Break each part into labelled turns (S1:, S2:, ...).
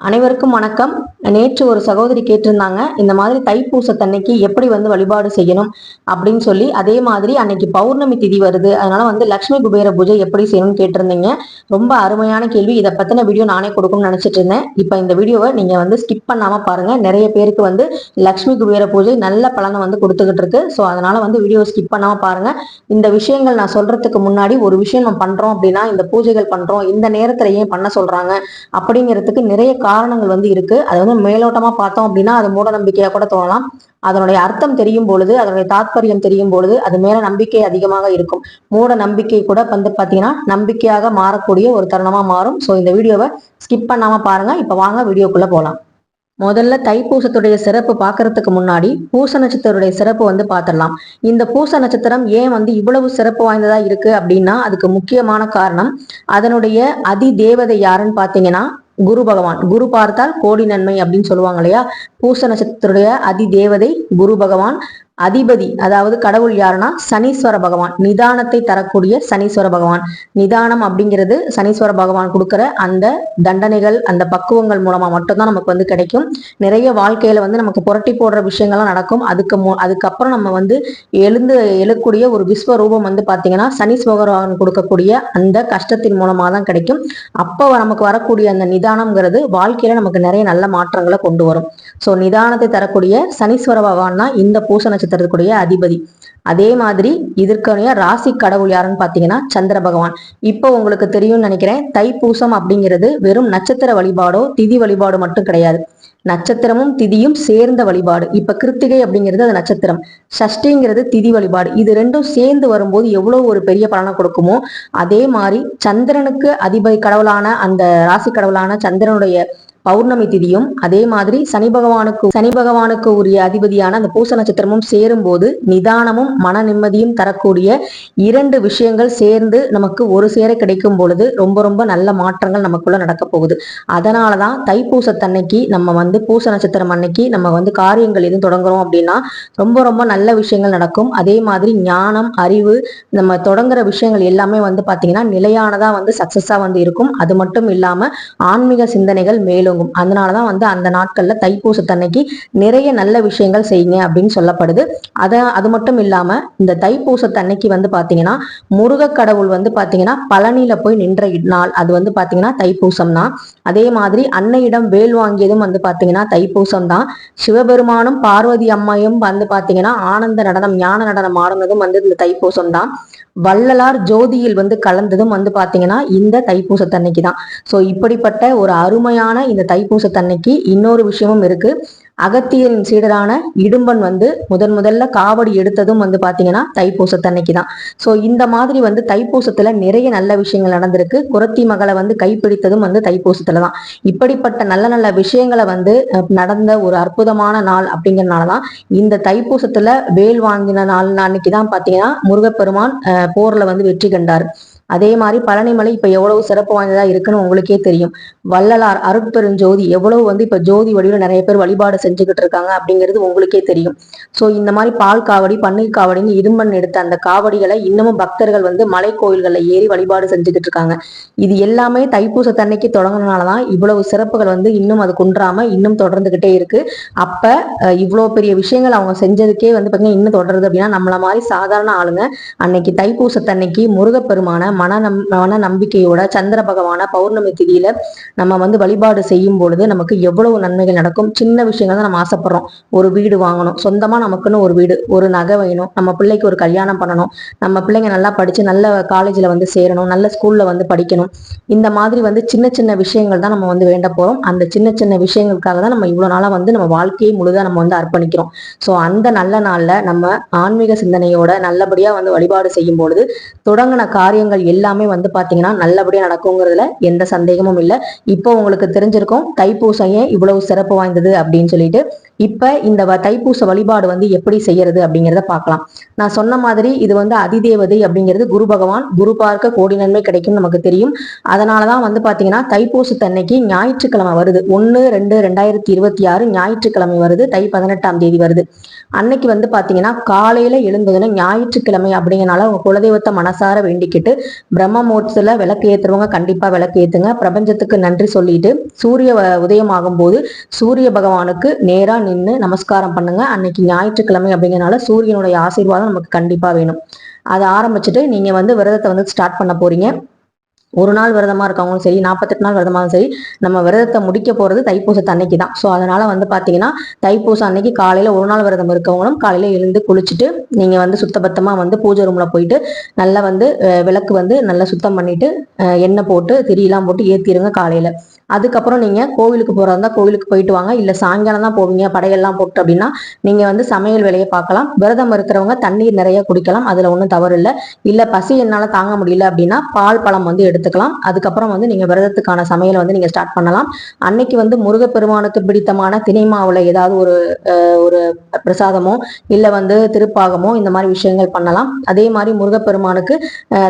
S1: அனைவருக்கும் வணக்கம். நேற்று ஒரு சகோதரி கேட்டிருந்தாங்க இந்த மாதிரி தைப்பூசத்தன்னைக்கு எப்படி வந்து வழிபாடு செய்யணும் அப்படின்னு சொல்லி அதே மாதிரி அன்னைக்கு பௌர்ணமி திதி வருது அதனால வந்து லக்ஷ்மி குபேர பூஜை எப்படி செய்யணும்னு கேட்டிருந்தீங்க. ரொம்ப அருமையான கேள்வி. இதை பத்தின வீடியோ நானே கொடுக்கணும்னு நினைச்சிட்டு இருந்தேன். இப்போ இந்த வீடியோவை நீங்க வந்து ஸ்கிப் பண்ணாம பாருங்க. நிறைய பேருக்கு வந்து லக்ஷ்மி குபேர பூஜை நல்ல பலனை வந்து கொடுத்துக்கிட்டு இருக்கு. ஸோ அதனால வந்து வீடியோ ஸ்கிப் பண்ணாம பாருங்க. இந்த விஷயங்கள் நான் சொல்றதுக்கு முன்னாடி ஒரு விஷயம் நம்ம பண்றோம் அப்படின்னா இந்த பூஜைகள் பண்றோம் இந்த நேரத்துல ஏன் பண்ண சொல்றாங்க அப்படிங்கிறதுக்கு நிறைய காரணங்கள் வந்து இருக்கு. அது வந்து மேலோட்டமா பார்த்தோம் அப்படின்னா அது மூட நம்பிக்கையா கூட தோணலாம். அதனுடைய அர்த்தம் தெரியும் பொழுது அதனுடைய தாத்பரியம் தெரியும் பொழுது அது மேல நம்பிக்கை அதிகமாக இருக்கும். மூட நம்பிக்கை கூட வந்து பாத்தீங்கன்னா நம்பிக்கையாக மாறக்கூடிய ஒரு தருணமா மாறும். ஸோ இந்த வீடியோவை ஸ்கிப் பண்ணாம பாருங்க. இப்ப வாங்க வீடியோக்குள்ள போகலாம் முதல்ல தைப்பூசத்துடைய சிறப்பு பார்க்கறதுக்கு முன்னாடி பூச நட்சத்திரத்துடைய சிறப்பு வந்து பார்த்துடலாம் இந்த பூச நட்சத்திரம் ஏன் வந்து இவ்வளவு சிறப்பு வாய்ந்ததா இருக்கு அப்படின்னா அதுக்கு முக்கியமான காரணம் அதனுடைய அதி தேவதை யாருன்னு பார்த்தீங்கன்னா குரு பகவான். குரு பார்த்தால் கோடி நன்மை அப்படின்னு சொல்லுவாங்க இல்லையா? பூச நட்சத்திரத்துடைய அதி தேவதை குரு பகவான் அதிபதி அதாவது கடவுள் யாருன்னா சனீஸ்வர பகவான். நிதானத்தை தரக்கூடிய சனீஸ்வர பகவான். நிதானம் அப்படிங்கிறது சனீஸ்வர பகவான் கொடுக்கிற அந்த தண்டனைகள் அந்த பக்குவங்கள் மூலமா மட்டும்தான் நமக்கு வந்து கிடைக்கும். நிறைய வாழ்க்கையில வந்து நமக்கு புரட்டி போடுற விஷயங்கள்லாம் நடக்கும். அதுக்கு மு அதுக்கப்புறம் நம்ம வந்து எழுந்து எழக்கூடிய ஒரு விஸ்வரூபம் வந்து பாத்தீங்கன்னா சனீஸ்வர பகவான் கொடுக்கக்கூடிய அந்த கஷ்டத்தின் மூலமா தான் கிடைக்கும். அப்போ நமக்கு வரக்கூடிய அந்த நிதானம்ங்கிறது வாழ்க்கையில நமக்கு நிறைய நல்ல மாற்றங்களை கொண்டு வரும். ஸோ நிதானத்தை தரக்கூடிய சனீஸ்வர பகவான் தான் இந்த பூச நட்சத்திரத்துக்குடைய அதிபதி. அதே மாதிரி இதற்குரிய ராசி கடவுள் யாருன்னு பாத்தீங்கன்னா சந்திர பகவான். இப்போ உங்களுக்கு தெரியும்னு நினைக்கிறேன் தைப்பூசம் அப்படிங்கிறது வெறும் நட்சத்திர வழிபாடோ திதி வழிபாடு மட்டும் கிடையாது. நட்சத்திரமும் திதியும் சேர்ந்த வழிபாடு. இப்ப கிருத்திகை அப்படிங்கிறது அது நட்சத்திரம். சஷ்டிங்கிறது திதி வழிபாடு. இது ரெண்டும் சேர்ந்து வரும்போது எவ்வளவு ஒரு பெரிய பலனை கொடுக்குமோ அதே மாதிரி சந்திரனுக்கு அதிபதி கடவுளான அந்த ராசி கடவுளான சந்திரனுடைய பௌர்ணமி திதியும் அதே மாதிரி சனி பகவானுக்கு சனி பகவானுக்கு உரிய அதிபதியான அந்த பூச நட்சத்திரமும் சேரும் போது நிதானமும் மன நிம்மதியும் தரக்கூடிய இரண்டு விஷயங்கள் சேர்ந்து நமக்கு ஒரு சேர கிடைக்கும் பொழுது ரொம்ப ரொம்ப நல்ல மாற்றங்கள் நமக்குள்ள நடக்க போகுது. அதனாலதான் தைப்பூசத்தன்னைக்கு நம்ம வந்து பூச நட்சத்திரம் அன்னைக்கு நம்ம வந்து காரியங்கள் எதுவும் தொடங்குறோம் அப்படின்னா ரொம்ப ரொம்ப நல்ல விஷயங்கள் நடக்கும். அதே மாதிரி ஞானம் அறிவு நம்ம தொடங்குற விஷயங்கள் எல்லாமே வந்து பாத்தீங்கன்னா நிலையானதா வந்து சக்சஸா வந்து இருக்கும். அது மட்டும் இல்லாம ஆன்மீக சிந்தனைகள் மேலும் அதனால அதனாலதான் வந்து அந்த நாட்கள்ல தைப்பூசத்தன்னைக்கு நிறைய நல்ல விஷயங்கள் செய்யுங்க அப்படின்னு சொல்லப்படுது. அதை அது மட்டும் இல்லாம இந்த தைப்பூசத்தன்னைக்கு வந்து பாத்தீங்கன்னா முருக கடவுள் வந்து பாத்தீங்கன்னா பழனியில போய் நின்ற நாள். அது வந்து பாத்தீங்கன்னா தைப்பூசம் தான் அதே மாதிரி அன்னையிடம் வேல் வாங்கியதும் வந்து பாத்தீங்கன்னா தைப்பூசம் தான் சிவபெருமானும் பார்வதி அம்மையும் வந்து பாத்தீங்கன்னா ஆனந்த நடனம் ஞான நடனம் ஆடுனதும் வந்து இந்த தைப்பூசம் தான் வள்ளலார் ஜோதியில் வந்து கலந்ததும் வந்து பாத்தீங்கன்னா இந்த தைப்பூசத்தன்னைக்கு தான் ஸோ இப்படிப்பட்ட ஒரு அருமையான இந்த தைப்பூசத்தன்னைக்கு இன்னொரு விஷயமும் இருக்கு. அகத்தியரின் சீடரான இடும்பன் வந்து முதன் முதல்ல காவடி எடுத்ததும் வந்து பாத்தீங்கன்னா தைப்பூசத்தன்னைக்கு தான் ஸோ இந்த மாதிரி வந்து தைப்பூசத்துல நிறைய நல்ல விஷயங்கள் நடந்திருக்கு. குரத்தி மகளை வந்து கைப்பிடித்ததும் வந்து தைப்பூசத்துல தான் இப்படிப்பட்ட நல்ல நல்ல விஷயங்களை வந்து நடந்த ஒரு அற்புதமான நாள் அப்படிங்கறதுனாலதான் இந்த தைப்பூசத்துல வேல் வாங்கின நாள் அன்னைக்கு தான் பாத்தீங்கன்னா முருகப்பெருமான் போர்ல வந்து வெற்றி கண்டார். அதே மாதிரி பழனிமலை இப்ப எவ்வளவு சிறப்பு வாய்ந்ததா இருக்குன்னு உங்களுக்கே தெரியும். வள்ளலார் அருட்பெருஞ்சோதி எவ்வளவு வந்து இப்ப ஜோதி வடிவில் நிறைய பேர் வழிபாடு செஞ்சுக்கிட்டு இருக்காங்க அப்படிங்கிறது உங்களுக்கே தெரியும். சோ இந்த மாதிரி பால் காவடி பன்னீர் காவடின்னு இரும்பன் எடுத்த அந்த காவடிகளை இன்னமும் பக்தர்கள் வந்து மலை கோயில்கள்ல ஏறி வழிபாடு செஞ்சுக்கிட்டு இருக்காங்க. இது எல்லாமே தைப்பூசத்தன்னைக்கு தொடங்கினாலதான் இவ்வளவு சிறப்புகள் வந்து இன்னும் அது குன்றாம இன்னும் தொடர்ந்துகிட்டே இருக்கு. அப்ப இவ்வளவு பெரிய விஷயங்கள் அவங்க செஞ்சதுக்கே வந்து பாத்தீங்கன்னா இன்னும் தொடருது அப்படின்னா நம்மள மாதிரி சாதாரண ஆளுங்க அன்னைக்கு தைப்பூசத்தன்னைக்கு முருகப்பெருமான மன நம் மன நம்பிக்கையோட சந்திர பகவான பௌர்ணமி திதியில நம்ம வந்து வழிபாடு செய்யும் பொழுது நமக்கு எவ்வளவு நன்மைகள் நடக்கும்? சின்ன விஷயங்கள் தான் நம்ம ஆசைப்படுறோம். ஒரு வீடு வாங்கணும். சொந்தமா நமக்குன்னு ஒரு வீடு ஒரு நகை வேணும். நம்ம பிள்ளைக்கு ஒரு கல்யாணம் பண்ணணும். நம்ம பிள்ளைங்க நல்லா படிச்சு நல்ல காலேஜ்ல வந்து சேரணும். நல்ல ஸ்கூல்ல வந்து படிக்கணும். இந்த மாதிரி வந்து சின்ன சின்ன விஷயங்கள் தான் நம்ம வந்து வேண்ட போறோம். அந்த சின்ன சின்ன விஷயங்களுக்காக தான் நம்ம இவ்வளவு நாளா வந்து நம்ம வாழ்க்கையை முழுதா நம்ம வந்து அர்ப்பணிக்கிறோம். ஸோ அந்த நல்ல நாள்ல நம்ம ஆன்மீக சிந்தனையோட நல்லபடியா வந்து வழிபாடு செய்யும் பொழுது தொடங்கின காரியங்கள் எல்லாமே வந்து பாத்தீங்கன்னா நல்லபடியா நடக்குங்கிறதுல எந்த சந்தேகமும் இல்லை. இப்போ உங்களுக்கு தெரிஞ்சிருக்கும் தைப்பூசம் ஏன் இவ்வளவு சிறப்பு வாய்ந்தது அப்படின்னு சொல்லிட்டு இப்ப இந்த தைப்பூச வழிபாடு வந்து எப்படி செய்யறது அப்படிங்கிறத பார்க்கலாம். நான் சொன்ன மாதிரி இது வந்து அதிதேவதை அப்படிங்கிறது குரு பகவான் குரு பார்க்க கோடி நன்மை கிடைக்கும் நமக்கு தெரியும். அதனாலதான் வந்து பாத்தீங்கன்னா தைப்பூசத்தன்னைக்கு ஞாயிற்றுக்கிழமை வருது. ஒன்னு ரெண்டு ரெண்டாயிரத்தி இருபத்தி ஆறு ஞாயிற்றுக்கிழமை வருது. தை பதினெட்டாம் தேதி வருது. அன்னைக்கு வந்து பாத்தீங்கன்னா காலையில எழுந்ததுன்னு ஞாயிற்றுக்கிழமை அப்படிங்கறனால உங்க குலதெய்வத்தை மனசார வேண்டிக்கிட்டு பிரம்ம முகூர்த்தத்துல விளக்கு ஏத்துறவங்க கண்டிப்பா விளக்கு ஏத்துங்க. பிரபஞ்சத்துக்கு நன்றி சொல்லிட்டு சூரிய உதயமாகும் போது சூரிய பகவானுக்கு நேரா நின்று நமஸ்காரம் பண்ணுங்க. அன்னைக்கு ஞாயிற்றுக்கிழமை அப்படிங்கிறனால சூரியனுடைய ஆசீர்வாதம் நமக்கு கண்டிப்பாக வேணும். அதை ஆரம்பிச்சுட்டு நீங்க வந்து விரதத்தை வந்து ஸ்டார்ட் பண்ண போறீங்க. ஒரு நாள் விரதமா இருக்கவங்களும் சரி நாற்பத்தெட்டு நாள் விரதமாகவும் சரி நம்ம விரதத்தை முடிக்க போறது தைப்பூசத்து அன்னைக்கு தான். ஸோ அதனால வந்து பாத்தீங்கன்னா தைப்பூசம் அன்னைக்கு காலையில ஒரு நாள் விரதம் இருக்கவங்களும் காலையில எழுந்து குளிச்சுட்டு நீங்க வந்து சுத்தபத்தமா வந்து பூஜை ரூம்ல போயிட்டு நல்லா வந்து விளக்கு வந்து நல்லா சுத்தம் பண்ணிட்டு எண்ணெய் போட்டு திரியெல்லாம் போட்டு ஏற்றிடுங்க காலையில. அதுக்கப்புறம் நீங்கள் கோவிலுக்கு போகிறதா இருந்தால் கோவிலுக்கு போயிட்டு வாங்க. இல்லை சாயங்காலம் தான் போவீங்க படையெல்லாம் போட்டு அப்படின்னா நீங்கள் வந்து சமையல் வேலையை பார்க்கலாம். விரதம் இருக்கிறவங்க தண்ணீர் நிறைய குடிக்கலாம் அதில் ஒன்றும் தவறு இல்லை. இல்லை பசி என்னால் தாங்க முடியல அப்படின்னா பால் பழம் வந்து எடுத்துக்கலாம். அதுக்கப்புறம் வந்து நீங்கள் விரதத்துக்கான சமையலை வந்து நீங்கள் ஸ்டார்ட் பண்ணலாம். அன்னைக்கு வந்து முருகப்பெருமானுக்கு பிடித்தமான திணை ஏதாவது ஒரு ஒரு பிரசாதமோ இல்லை வந்து திருப்பாகமோ இந்த மாதிரி விஷயங்கள் பண்ணலாம். அதே மாதிரி முருகப்பெருமானுக்கு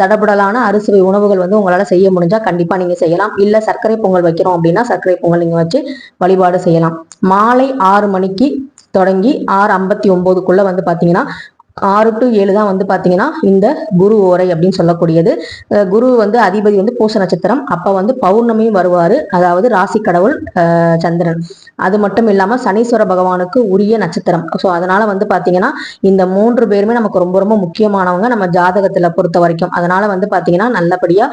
S1: தடபுடலான அறுசுவை உணவுகள் வந்து உங்களால் செய்ய முடிஞ்சால் கண்டிப்பாக நீங்கள் செய்யலாம். இல்லை சர்க்கரை பொங்கல் வைக்கிறோம் அப்படின்னா சர்க்கரை பொங்கல் நீங்கள் வச்சு வழிபாடு செய்யலாம். மாலை ஆறு மணிக்கு தொடங்கி ஆறு ஐம்பத்தி ஒன்பதுக்குள்ள வந்து பார்த்தீங்கன்னா ஆறு டு ஏழு தான் வந்து பாத்தீங்கன்னா இந்த குரு ஓரை அப்படின்னு சொல்லக்கூடியது. குரு வந்து அதிபதி வந்து பூச நட்சத்திரம். அப்ப வந்து பௌர்ணமியும் வருவாரு. அதாவது ராசி கடவுள் அஹ் சந்திரன். அது மட்டும் இல்லாம சனீஸ்வர பகவானுக்கு உரிய நட்சத்திரம். ஸோ அதனால வந்து பாத்தீங்கன்னா இந்த மூன்று பேருமே நமக்கு ரொம்ப ரொம்ப முக்கியமானவங்க நம்ம ஜாதகத்துல பொறுத்த வரைக்கும். அதனால வந்து பாத்தீங்கன்னா நல்லபடியா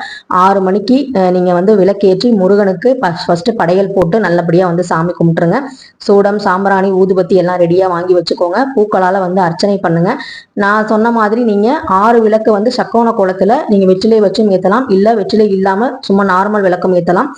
S1: ஆறு மணிக்கு நீங்கள் நீங்க வந்து விளக்கேற்றி முருகனுக்கு ஃபர்ஸ்ட் படையல் போட்டு நல்லபடியா வந்து சாமி கும்பிட்டுருங்க. சூடம் சாம்பிராணி ஊதுபத்தி எல்லாம் ரெடியா வாங்கி வச்சுக்கோங்க. பூக்களால வந்து அர்ச்சனை பண்ணுங்க. நான் சொன்ன மாதிரி நீங்க ஆறு விளக்கு வந்து சக்கோண கோலத்துல நீங்க வெற்றிலை வச்சும் ஏத்தலாம் இல்ல வெற்றிலை இல்லாம சும்மா நார்மல் விளக்கம் ஏத்தலாம்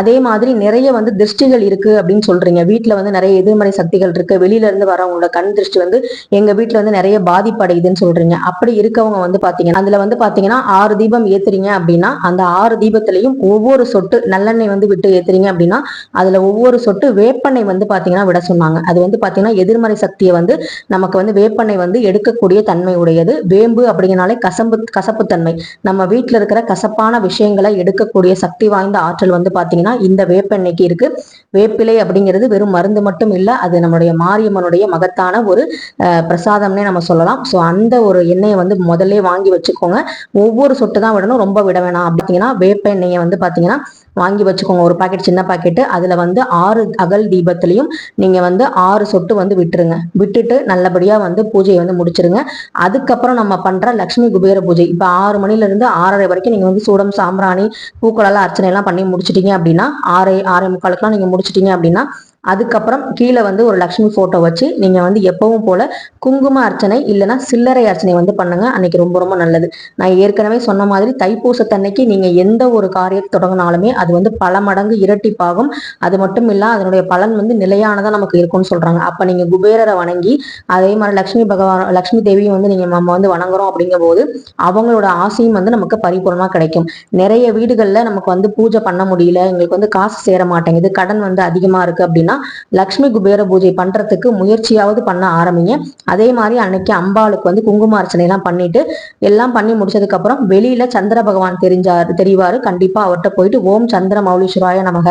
S1: அதே மாதிரி நிறைய வந்து திருஷ்டிகள் இருக்கு அப்படின்னு சொல்றீங்க. வீட்டுல வந்து நிறைய எதிர்மறை சக்திகள் இருக்கு. வெளியில இருந்து வரவங்களோட கண் திருஷ்டி வந்து எங்க வீட்டுல வந்து நிறைய பாதிப்படையுதுன்னு சொல்றீங்க. அப்படி இருக்கவங்க வந்து பாத்தீங்கன்னா அதுல வந்து பாத்தீங்கன்னா ஆறு தீபம் ஏத்துறீங்க அப்படின்னா அந்த ஆறு தீபத்திலையும் ஒவ்வொரு சொட்டு நல்லெண்ணெய் வந்து விட்டு ஏத்துறீங்க அப்படின்னா அதுல ஒவ்வொரு சொட்டு வேப்பெண்ணெய் வந்து பாத்தீங்கன்னா விட சொன்னாங்க. அது வந்து பாத்தீங்கன்னா எதிர்மறை சக்தியை வந்து நமக்கு வந்து வேப்பெண்ணெய் வந்து எடுக்கக்கூடிய தன்மை உடையது. வேம்பு அப்படிங்கனாலே கசம்பு கசப்புத்தன்மை. நம்ம வீட்டுல இருக்கிற கசப்பான விஷயங்களை எடுக்கக்கூடிய சக்தி வாய்ந்த ஆற்றல் வந்து பாத்தீங்கன்னா இந்த வேப்பெண்ணெய்க்கு இருக்கு. வேப்பிலை அப்படிங்கிறது வெறும் மருந்து மட்டும் இல்ல அது நம்முடைய மாரியம்மனுடைய மகத்தான ஒரு அஹ், பிரசாதம்னே நம்ம சொல்லலாம். ஸோ அந்த ஒரு எண்ணெயை வந்து முதல்ல வாங்கி வச்சுக்கோங்க. ஒவ்வொரு சொட்டு தான் விடணும் ரொம்ப விட வேணாம். அப்படிங்கன்னா வேப்ப எண்ணெயை வந்து பாத்தீங்கன்னா வாங்கி வச்சுக்கோங்க. ஒரு பாக்கெட் சின்ன பாக்கெட்டு அதில் வந்து ஆறு அகல் தீபத்துலேயும் நீங்கள் வந்து ஆறு சொட்டு வந்து விட்டுருங்க. விட்டுட்டு நல்லபடியாக வந்து பூஜையை வந்து முடிச்சிருங்க. அதுக்கப்புறம் நம்ம பண்ணுற லக்ஷ்மி குபேர பூஜை. இப்போ ஆறு மணிலேருந்து ஆறரை வரைக்கும் நீங்கள் வந்து சூடம் சாம்பிராணி பூக்களெல்லாம் அர்ச்சனை எல்லாம் பண்ணி முடிச்சிட்டீங்க அப்படின்னா ஆறு ஆறே முக்காலுக்குலாம் நீங்கள் முடிச்சிட்டீங்க அப்படின்னா அதுக்கப்புறம் கீழே வந்து ஒரு லக்ஷ்மி ஃபோட்டோ வச்சு நீங்கள் வந்து எப்பவும் போல குங்கும அர்ச்சனை இல்லைன்னா சில்லறை அர்ச்சனை வந்து பண்ணுங்க. அன்னைக்கு ரொம்ப ரொம்ப நல்லது. நான் ஏற்கனவே சொன்ன மாதிரி தைப்பூசத்தன்னைக்கு நீங்கள் எந்த ஒரு காரியத்தை தொடங்கினாலுமே அது வந்து பல மடங்கு இரட்டிப்பாகும். அது மட்டும் இல்லாமல் அதனுடைய பலன் வந்து நிலையானதாக நமக்கு இருக்கும்னு சொல்கிறாங்க அப்போ நீங்கள் குபேரரை வணங்கி அதே மாதிரி லக்ஷ்மி பகவான் லக்ஷ்மி தேவியும் வந்து நீங்கள் நம்ம வந்து வணங்குறோம் அப்படிங்கும் போது அவங்களோட ஆசையும் வந்து நமக்கு பரிபூர்ணமாக கிடைக்கும். நிறைய வீடுகளில் நமக்கு வந்து பூஜை பண்ண முடியல எங்களுக்கு வந்து காசு சேர மாட்டேங்குது கடன் வந்து அதிகமாக இருக்குது அப்படின்னா அப்படின்னா லக்ஷ்மி குபேர பூஜை பண்றதுக்கு முயற்சியாவது பண்ண ஆரம்பிங்க. அதே மாதிரி அன்னைக்கு அம்பாளுக்கு வந்து குங்கும அர்ச்சனை எல்லாம் பண்ணிட்டு எல்லாம் பண்ணி முடிச்சதுக்கு அப்புறம் வெளியில சந்திர பகவான் தெரிஞ்சாரு தெரிவாரு. கண்டிப்பா அவர்கிட்ட போயிட்டு ஓம் சந்திர மௌலீஸ்வராய நமக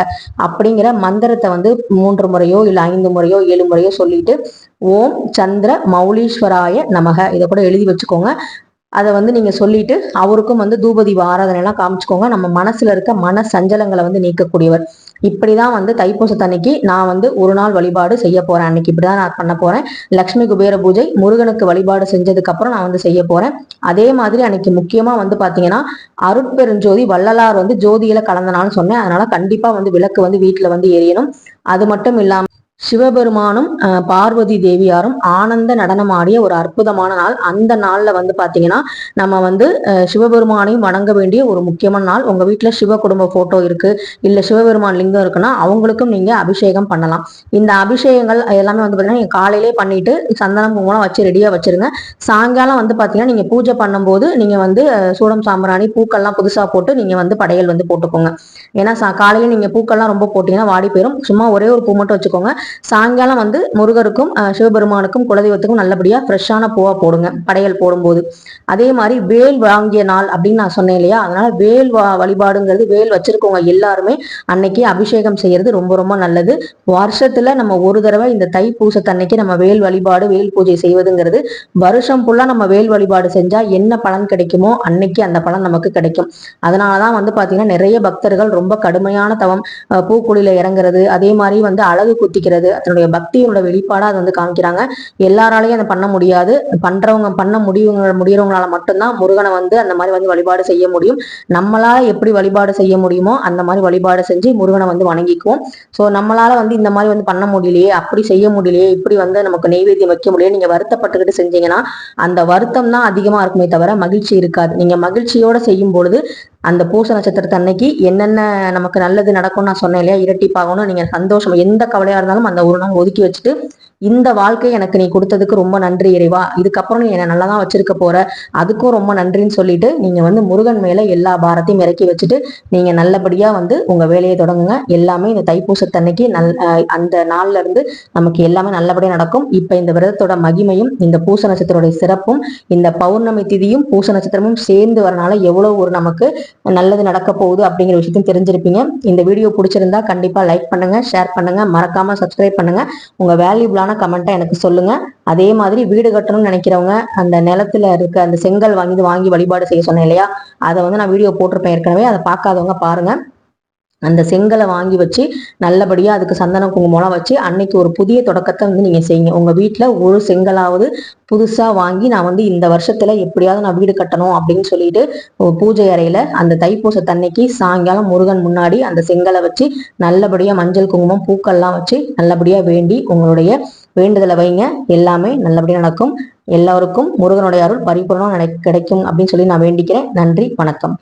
S1: அப்படிங்கிற மந்திரத்தை வந்து மூன்று முறையோ இல்ல ஐந்து முறையோ ஏழு முறையோ சொல்லிட்டு ஓம் சந்திர மௌலீஸ்வராய நமக. இதை கூட எழுதி வச்சுக்கோங்க. அதை வந்து நீங்க சொல்லிட்டு அவருக்கும் வந்து தூபதி ஆராதனை எல்லாம் காமிச்சுக்கோங்க. நம்ம மனசுல இருக்க மன சஞ்சலங்களை வந்து நீக்கக்கூடியவர். இப்படிதான் வந்து தைப்பூசத்தன்னைக்கு நான் வந்து ஒரு நாள் வழிபாடு செய்ய போறேன். அன்னைக்கு இப்படிதான் நான் பண்ண போறேன். லக்ஷ்மி குபேர பூஜை முருகனுக்கு வழிபாடு செஞ்சதுக்கு அப்புறம் நான் வந்து செய்ய போறேன். அதே மாதிரி அன்னைக்கு முக்கியமா வந்து பாத்தீங்கன்னா அருட்பெருஞ்சோதி வள்ளலார் வந்து ஜோதியில கலந்தனான்னு சொன்னேன். அதனால கண்டிப்பா வந்து விளக்கு வந்து வீட்டுல வந்து எரியணும். அது மட்டும் இல்லாம சிவபெருமானும் பார்வதி தேவியாரும் ஆனந்த நடனம் ஆடிய ஒரு அற்புதமான நாள். அந்த நாளில் வந்து பார்த்தீங்கன்னா நம்ம வந்து சிவபெருமானையும் வணங்க வேண்டிய ஒரு முக்கியமான நாள். உங்கள் வீட்டில் சிவ குடும்ப ஃபோட்டோ இருக்குது இல்லை சிவபெருமான் லிங்கம் இருக்குன்னா அவங்களுக்கும் நீங்கள் அபிஷேகம் பண்ணலாம். இந்த அபிஷேகங்கள் எல்லாமே வந்து பார்த்தீங்கன்னா நீங்கள் காலையிலே பண்ணிட்டு சந்தனம் குங்குமம் வச்சு ரெடியாக வச்சுருங்க. சாயங்காலம் வந்து பார்த்தீங்கன்னா நீங்கள் பூஜை பண்ணும்போது நீங்கள் வந்து சூடம் சாம்பிராணி பூக்கள்லாம் புதுசாக போட்டு நீங்கள் வந்து படையல் வந்து போட்டுக்கோங்க. ஏன்னா சா காலையில நீங்க பூக்கள்லாம் ரொம்ப போட்டீங்கன்னா வாடி போயிடும் சும்மா ஒரே ஒரு பூ மட்டும் வச்சுக்கோங்க. சாயங்காலம் வந்து முருகருக்கும் சிவபெருமானுக்கும் குலதெய்வத்துக்கும் நல்லபடியா ஃப்ரெஷ்ஷான பூவா போடுங்க. படையல் போடும்போது. அதே மாதிரி வேல் வாங்கிய நாள் அப்படின்னு நான் சொன்னேன் இல்லையா? அதனால வேல் வா- வழிபாடுங்கிறது வேல் வச்சிருக்கவங்க எல்லாருமே அன்னைக்கு அபிஷேகம் செய்யறது ரொம்ப ரொம்ப நல்லது. வருஷத்துல நம்ம ஒரு தடவை இந்த தை பூசத்தன்னைக்கு நம்ம வேல் வழிபாடு வேல் பூஜை செய்வதுங்கிறது வருஷம் ஃபுல்லா நம்ம வேல் வழிபாடு செஞ்சா என்ன பலன் கிடைக்குமோ அன்னைக்கு அந்த பலன் நமக்கு கிடைக்கும். அதனாலதான் வந்து பாத்தீங்கன்னா நிறைய பக்தர்கள் ரொம்ப கடுமையான தவம் பூக்குழியில இறங்குறது அதே மாதிரி வந்து அழகு குத்திக்கிறது அதனுடைய பக்தியோட வெளிப்பாடா அதை வந்து காமிக்கிறாங்க. எல்லாராலையும் அதை பண்ண முடியாது. பண்றவங்க பண்ண முடியுங்க முடியறவங்களால மட்டும்தான் முருகனை வந்து அந்த மாதிரி வந்து வழிபாடு செய்ய முடியும். நம்மளால எப்படி வழிபாடு செய்ய முடியுமோ அந்த மாதிரி வழிபாடு செஞ்சு முருகனை வந்து வணங்கிக்குவோம். ஸோ நம்மளால வந்து இந்த மாதிரி வந்து பண்ண முடியலையே அப்படி செய்ய முடியலையே இப்படி வந்து நமக்கு நெய்வேத்தியம் வைக்க முடியல நீங்க வருத்தப்பட்டுக்கிட்டு செஞ்சீங்கன்னா அந்த வருத்தம் தான் அதிகமா இருக்குமே தவிர மகிழ்ச்சி இருக்காது. நீங்க மகிழ்ச்சியோட செய்யும் பொழுது அந்த பூச நட்சத்திரத்து அன்னைக்கு என்னென்ன நமக்கு நல்லது நடக்கும்னு நான் சொன்னேன் இல்லையா? இரட்டிப்பாகணும் நீங்க சந்தோஷம் எந்த கவலையா இருந்தாலும் அந்த ஒரு நாள் ஒதுக்கி வச்சுட்டு இந்த வாழ்க்கை எனக்கு நீ கொடுத்ததுக்கு ரொம்ப நன்றி இறைவா. இதுக்கப்புறம் நீ என்னை நல்லா தான் வச்சிருக்க போற. அதுக்கும் ரொம்ப நன்றின்னு சொல்லிட்டு நீங்க வந்து முருகன் மேல எல்லா பாரத்தையும் இறக்கி வச்சுட்டு நீங்க நல்லபடியா வந்து உங்க வேலையை தொடங்குங்க. எல்லாமே இந்த தைப்பூசத்தன்னைக்கு நல் அந்த நாள்ல இருந்து நமக்கு எல்லாமே நல்லபடியா நடக்கும். இப்ப இந்த விரதத்தோட மகிமையும் இந்த பூச நட்சத்திரோட சிறப்பும் இந்த பௌர்ணமி திதியும் பூச நட்சத்திரமும் சேர்ந்து வரனால எவ்வளவு ஒரு நமக்கு நல்லது நடக்க போகுது அப்படிங்கிற விஷயத்தையும் தெரிஞ்சிருப்பீங்க. இந்த வீடியோ பிடிச்சிருந்தா கண்டிப்பா லைக் பண்ணுங்க ஷேர் பண்ணுங்க. மறக்காம சப்ஸ்கிரைப் பண்ணுங்க. உங்க வேல்யூபிளான கமெண்ட்டை எனக்கு சொல்லுங்க. அதே மாதிரி வீடு கட்டணும்னு நினைக்கிறவங்க அந்த நிலத்துல இருக்க அந்த செங்கல் வாங்கி வாங்கி வழிபாடு செய்ய சொன்னேன் இல்லையா? அதை வந்து நான் வீடியோ போட்டிருப்பேன் ஏற்கனவே. அதை பார்க்காதவங்க பாருங்க. அந்த செங்கலை வாங்கி வச்சு நல்லபடியாக அதுக்கு சந்தன குங்குமம்லாம் வச்சு அன்னைக்கு ஒரு புதிய தொடக்கத்தை வந்து நீங்கள் செய்யுங்க. உங்கள் வீட்டில் ஒரு செங்கலாவது புதுசாக வாங்கி நான் வந்து இந்த வருஷத்தில் எப்படியாவது நான் வீடு கட்டணும் அப்படின்னு சொல்லிட்டு பூஜை அறையில் அந்த தைப்பூச தன்னைக்கு சாயங்காலம் முருகன் முன்னாடி அந்த செங்கலை வச்சு நல்லபடியாக மஞ்சள் குங்குமம் பூக்கள்லாம் வச்சு நல்லபடியாக வேண்டி உங்களுடைய வேண்டுதலை வைங்க. எல்லாமே நல்லபடியாக நடக்கும். எல்லாருக்கும் முருகனுடைய அருள் பரிபூர்ணம் கிடைக்கும் அப்படின்னு சொல்லி நான் வேண்டிக்கிறேன். நன்றி வணக்கம்.